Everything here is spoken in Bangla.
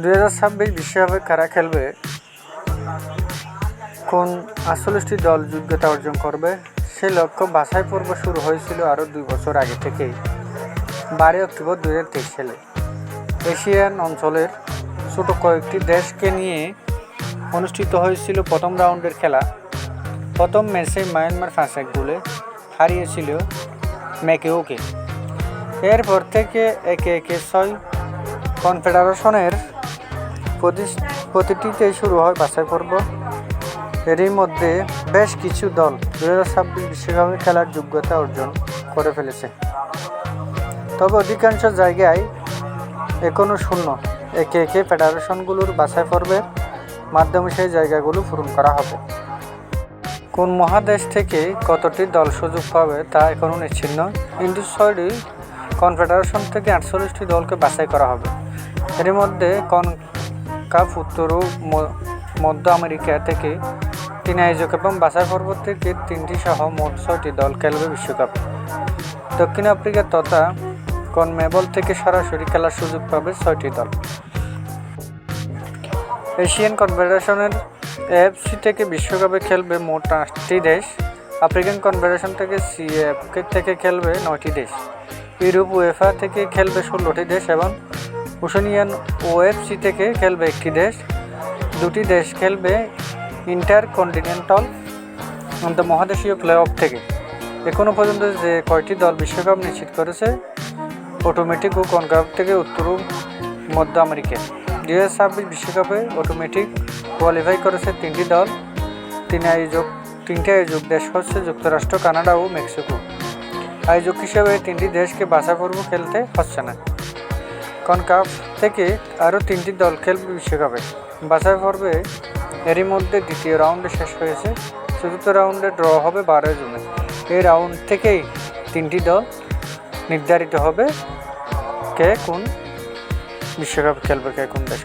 দুই হাজার ছাব্বিশ বিশ্বকাপে কারা খেলবে? কোন আটচল্লিশটি দল যোগ্যতা অর্জন করবে? সে লক্ষ্য বাছাই পর্ব শুরু হয়েছিল আরও দুই বছর আগে থেকেই, বারোই অক্টোবর দু হাজার তেইশ সালে। এশিয়ান অঞ্চলের ছোট কয়েকটি দেশকে নিয়ে অনুষ্ঠিত হয়েছিল প্রথম রাউন্ডের খেলা। প্রথম ম্যাচে মায়ানমার পাঁচ এক গোলে হারিয়েছিল ম্যাকেওকে এরপর থেকে একে একে ছয় কনফেডারেশনের প্রতিটিতেই শুরু হয় বাছাই পর্ব। এরই মধ্যে বেশ কিছু দল দু হাজার ছাব্বিশ বিশ্বকাপে খেলার যোগ্যতা অর্জন করে ফেলেছে। তবে অধিকাংশ জায়গায় এখনও শূন্য। একে একে ফেডারেশনগুলোর বাছাই পর্বের মাধ্যমে সেই জায়গাগুলো পূরণ করা হবে। কোন মহাদেশ থেকে কতটি দল সুযোগ পাবে তা এখনও নিশ্চিত নয়। কিন্তু ছয়টি কনফেডারেশন থেকে আটচল্লিশটি দলকে বাছাই করা হবে। এর মধ্যে কনকাফ উত্তর ও মধ্য আমেরিকা থেকে তিন আয়োজক এবং বাছাই পর্ব থেকে তিনটি সহ মোট ছয়টি দল খেলবে বিশ্বকাপ। দক্ষিণ আফ্রিকা তথা কনমেবল থেকে সরাসরি খেলার সুযোগ পাবে ছয়টি দল। এশিয়ান কনফেডারেশনের এএফসি থেকে বিশ্বকাপে খেলবে মোট আটটি দেশ। আফ্রিকান কনফেডারেশন থেকে সিএফ থেকে খেলবে নয়টি দেশ। ইউরোপ, উয়েফা থেকে খেলবে ষোলোটি দেশ এবং ওশানিয়ান ওএফসি থেকে খেলবে একটি দেশ। দুটি দেশ খেলবে ইন্টার কন্টিনেন্টাল মহাদেশীয় প্লে অফ থেকে। এখনও পর্যন্ত যে কয়টি দল বিশ্বকাপ নিশ্চিত করেছে অটোমেটিক ও কনকাপ থেকে উত্তর মধ্য আমেরিকা। দুই হাজার ছাব্বিশ বিশ্বকাপে অটোমেটিক কোয়ালিফাই করেছে তিনটি দল। তিন আয়োজক, তিনটি আয়োজক দেশ হচ্ছে যুক্তরাষ্ট্র, কানাডা ও মেক্সিকো। আয়োজক হিসেবে তিনটি দেশকে বাছা পর্ব খেলতে হচ্ছে না। কনকাপ থেকে আরও তিনটি দল খেলবে বিশ্বকাপে। বাছাই পর্বে এরই মধ্যে দ্বিতীয় রাউন্ডে শেষ হয়েছে। চতুর্থ রাউন্ডে ড্র হবে বারো জুনে। এই রাউন্ড থেকেই তিনটি দল নির্ধারিত হবে কে কোন বিশ্বকাপ খেলবে, কে কোন দেশ